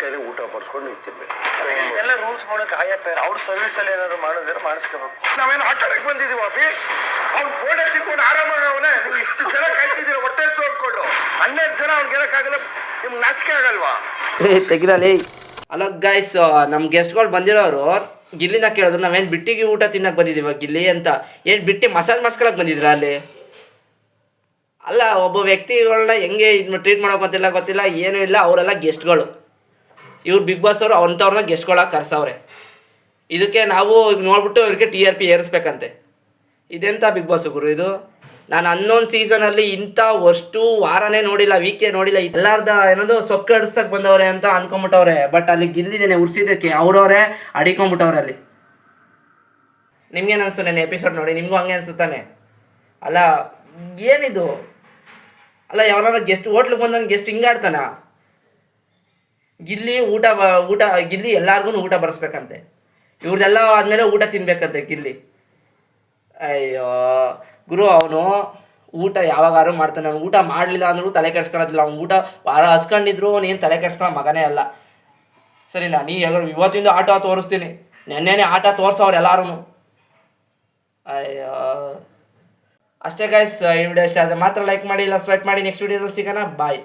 ಕೈಲಿ ಊಟ ಮಾಡಿಸ್ಕೊಂಡು ನೀವು ತಿನ್ಬೇಕು ಎಲ್ಲ ರೂಲ್ಸ್ ಮಾಡೋಕೆ ಆಯಾ ಪೇರ್ ಅವ್ರ ಸರ್ವಿಸ್ ಅಲ್ಲಿ ಏನಾದ್ರು ಮಾಡಿದ್ರೆ ಮಾಡಿಸ್ಕೋಬೇಕು. ನಾವೇನು ಆಟಕ್ಕೆ ಬಂದಿದ್ದೀವಿ ಅಭಿ? ಅವ್ನು ಬೋರ್ಡ್ ತಿನ್ಕೊಂಡು ಆರಾಮಾಗಿ ಅವನೇ ನೀವು ಇಷ್ಟು ಜನ ಕಾಯ್ತಿದ್ದೀರ? ಹೊಟ್ಟೆ ಅನ್ಕೊಂಡು. ಹನ್ನೆರಡು ಜನ ಅವ್ನಿಗೆ ಗೆಲಕ್ಕಾಗಲ್ಲ ನಿಮ್ಗೆ ನಾಚಿಕೆ ಆಗಲ್ವಾ? ಏ ತೆಗಿರಲಿ ಹಲೋ ಗಾಯ್ಸ್ ನಮ್ಮ ಗೆಸ್ಟ್ಗಳು ಬಂದಿರೋರು ಗಿಲ್ಲಿನ ಕೇಳಿದ್ರು ನಾವೇನು ಬಿಟ್ಟಿಗೆ ಊಟ ತಿನ್ನಕ್ಕೆ ಬಂದಿದ್ದೀವ ಗಿಲ್ಲಿ ಅಂತ. ಏನು ಬಿಟ್ಟಿ ಮಸಾಜ್ ಮಾಡ್ಸ್ಕೊಳಕ್ಕೆ ಬಂದಿದ್ರ ಅಲ್ಲಿ ಅಲ್ಲ ಒಬ್ಬ ವ್ಯಕ್ತಿಗಳನ್ನ ಹೆಂಗೆ ಇದು ಟ್ರೀಟ್ ಮಾಡೋಕೆ ಗೊತ್ತಿಲ್ಲ ಗೊತ್ತಿಲ್ಲ ಏನೂ ಇಲ್ಲ ಅವರೆಲ್ಲ ಗೆಸ್ಟ್ಗಳು ಇವ್ರು ಬಿಗ್ ಬಾಸ್ ಅವರು ಅಂಥವ್ರನ್ನ ಗೆಸ್ಟ್ಗಳಾಗಿ ಕರ್ಸವ್ರೆ. ಇದಕ್ಕೆ ನಾವು ಈಗ ನೋಡ್ಬಿಟ್ಟು ಇವ್ರಿಗೆ ಟಿ ಆರ್ ಪಿ ಏರಿಸ್ಬೇಕಂತೆ. ಇದೆಂತ ಬಿಗ್ ಬಾಸ್ ಗುರು ಇದು? ನಾನು ಹನ್ನೊಂದು ಸೀಸನಲ್ಲಿ ಇಂಥ ಅಷ್ಟು ವಾರನೇ ನೋಡಿಲ್ಲ ವೀಕೆ ನೋಡಿಲ್ಲ ಎಲ್ಲಾರ್ದ ಏನದು ಸೊಕ್ಕ ಹಿಡಿಸಕ್ಕೆ ಬಂದವ್ರೆ ಅಂತ ಅನ್ಕೊಂಬಿಟ್ಟವ್ರೆ. ಬಟ್ ಅಲ್ಲಿ ಗಿಲ್ಲಿದ್ದೇನೆ ಉರ್ಸಿದ್ದಕ್ಕೆ, ಅವ್ರವ್ರೆ ಅಡಿಕೊಂಬಿಟ್ಟವ್ರೆ ಅಲ್ಲಿ. ನಿಮ್ಗೇನು ಅನಿಸ್ತು ನೆನೆ ಎಪಿಸೋಡ್ ನೋಡಿ? ನಿಮಗೂ ಹಂಗೆ ಅನಿಸುತ್ತಾನೆ ಅಲ್ಲ, ಏನಿದು? ಅಲ್ಲ ಯಾವನಾರ ಗೆಸ್ಟ್ ಹೋಟ್ಲಿಗೆ ಬಂದವನು ಗೆಸ್ಟ್ ಹಿಂಗಾಡ್ತಾನ? ಗಿಲ್ಲಿ ಊಟ ಊಟ, ಗಿಲ್ಲಿ ಎಲ್ಲಾರ್ಗು ಊಟ ಬರ್ಸ್ಬೇಕಂತೆ. ಇವ್ರದ್ದೆಲ್ಲ ಆದಮೇಲೆ ಊಟ ತಿನ್ಬೇಕಂತೆ ಗಿಲ್ಲಿ. ಅಯ್ಯೋ, ಗುರು ಅವನು ಊಟ ಯಾವಾಗಾರು ಮಾಡ್ತಾನೆ. ಅವ್ನು ಊಟ ಮಾಡಲಿಲ್ಲ ಅಂದ್ರೂ ತಲೆ ಕೆಡ್ಸ್ಕೊಳೋದಿಲ್ಲ ಅವ್ನು ಊಟ ಭಾಳ ಹಸ್ಕೊಂಡಿದ್ರು ಏನು ತಲೆ ಕೆಡ್ಸ್ಕೊಳ್ಳೋ ಮಗನೇ ಅಲ್ಲ. ಸರಿ ಸರಿನಾ? ನೀ ಯಾವಾಗ ಇವತ್ತಿಂದ ಆಟ ತೋರಿಸ್ತೀನಿ. ನೆನ್ನೆನೇ ಆಟ ತೋರ್ಸವ್ರು ಎಲ್ಲಾರು ಅಯ್ಯೋ. ಅಷ್ಟೇ ಗಾಯ್ಸ್ ಈ ವಿಡಿಯೋ ಇಷ್ಟ ಆದರೆ ಮಾತ್ರ ಲೈಕ್ ಮಾಡಿ, ಇಲ್ಲ ಸಬ್ಸ್ಕ್ರೈಬ್ ಮಾಡಿ ನೆಕ್ಸ್ಟ್ ವಿಡಿಯೋದಲ್ಲಿ ಸಿಗೋಣ. ಬಾಯ್